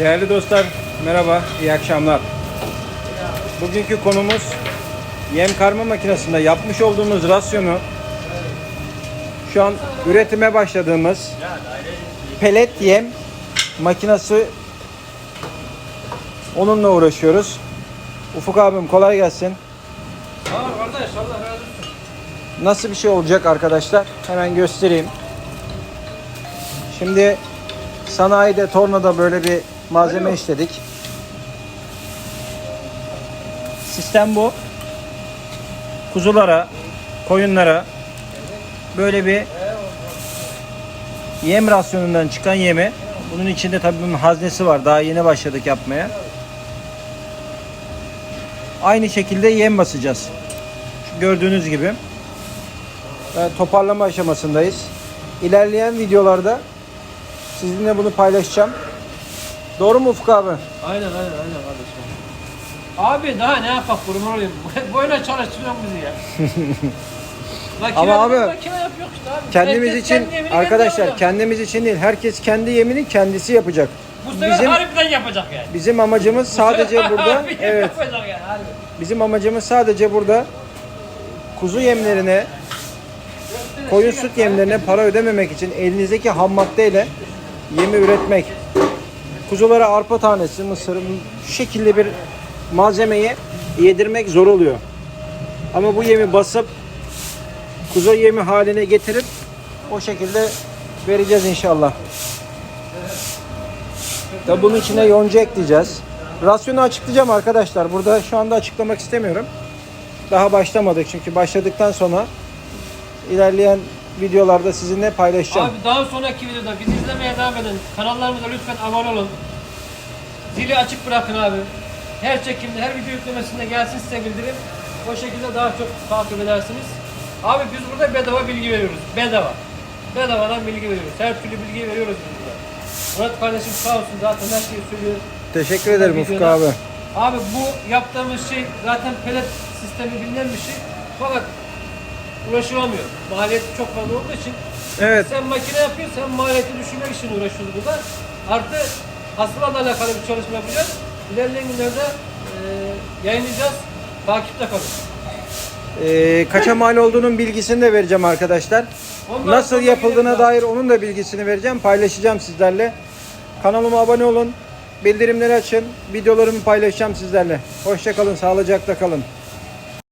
Değerli dostlar, merhaba, iyi akşamlar. Bugünkü konumuz yem karma makinesinde yapmış olduğumuz rasyonu şu an üretime başladığımız pelet yem makinesi onunla uğraşıyoruz. Ufuk abim kolay gelsin. Nasıl bir şey olacak arkadaşlar? Hemen göstereyim. Şimdi sanayide tornada böyle bir malzeme işledik. Sistem bu. Kuzulara, koyunlara böyle bir yem rasyonundan çıkan yemi bunun içinde tabii bunun haznesi var. Daha yeni başladık yapmaya. Aynı şekilde yem basacağız. Şu gördüğünüz gibi e, toparlama aşamasındayız. İlerleyen videolarda sizinle bunu paylaşacağım. Doğru mu Ufuk abi? Aynen aynen aynen kardeşim. Abi daha ne yapak kurban olayım. Böyle çalıştırıyorsun bizi ya. makine, Ama abi, makine yapıyor işte abi. Kendimiz Herkes için kendi yemini kendi arkadaşlar yapacak. kendimiz için değil. Herkes kendi yemini kendisi yapacak. Bu sefer Bizim harbiden yapacak yani. bizim amacımız sadece burada evet yani harbi. bizim amacımız sadece burada kuzu yemlerine koyun süt yemlerine para ödememek için elinizdeki ham maddeyle yemi üretmek. Kuzulara arpa tanesi, mısır, şu şekilde bir malzemeyi yedirmek zor oluyor. Ama bu yemi basıp kuzu yemi haline getirip o şekilde vereceğiz inşallah. Tabi bunun içine yonca ekleyeceğiz. Rasyonu açıklayacağım arkadaşlar. Burada şu anda açıklamak istemiyorum. Daha başlamadık çünkü başladıktan sonra ilerleyen videolarda sizinle paylaşacağım. Abi daha sonraki videoda bizi izlemeye devam edin. Kanallarımıza lütfen abone olun. Zili açık bırakın abi. Her çekimde, her video yüklemesinde gelsin size bildirim. O şekilde daha çok takip edersiniz. Abi biz burada bedava bilgi veriyoruz. Bedava. Bedavadan bilgi veriyoruz. Her türlü bilgi veriyoruz biz burada. Murat kardeşim sağ olsun zaten her şeyi söylüyor. Teşekkür ederim Ufuk abi. Abi bu yaptığımız şey zaten pelet sistemi bilinen bir şey. Fakat uğraşılamıyor. Maliyeti çok fazla olduğu için Evet. sen makine yapıyorsun, sen maliyeti düşürmek için uğraşıyoruz burada. Artı hastalarla alakalı bir çalışma yapacağız. İlerleyen günlerde e, yayınlayacağız. Takipte kalın. Ee, kaça mal olduğunun bilgisini de vereceğim arkadaşlar. Ondan Nasıl sonra yapıldığına dair onun da bilgisini vereceğim. Paylaşacağım sizlerle. Kanalıma abone olun. Bildirimleri açın. Videolarımı paylaşacağım sizlerle. Hoşça kalın, sağlıcakla kalın.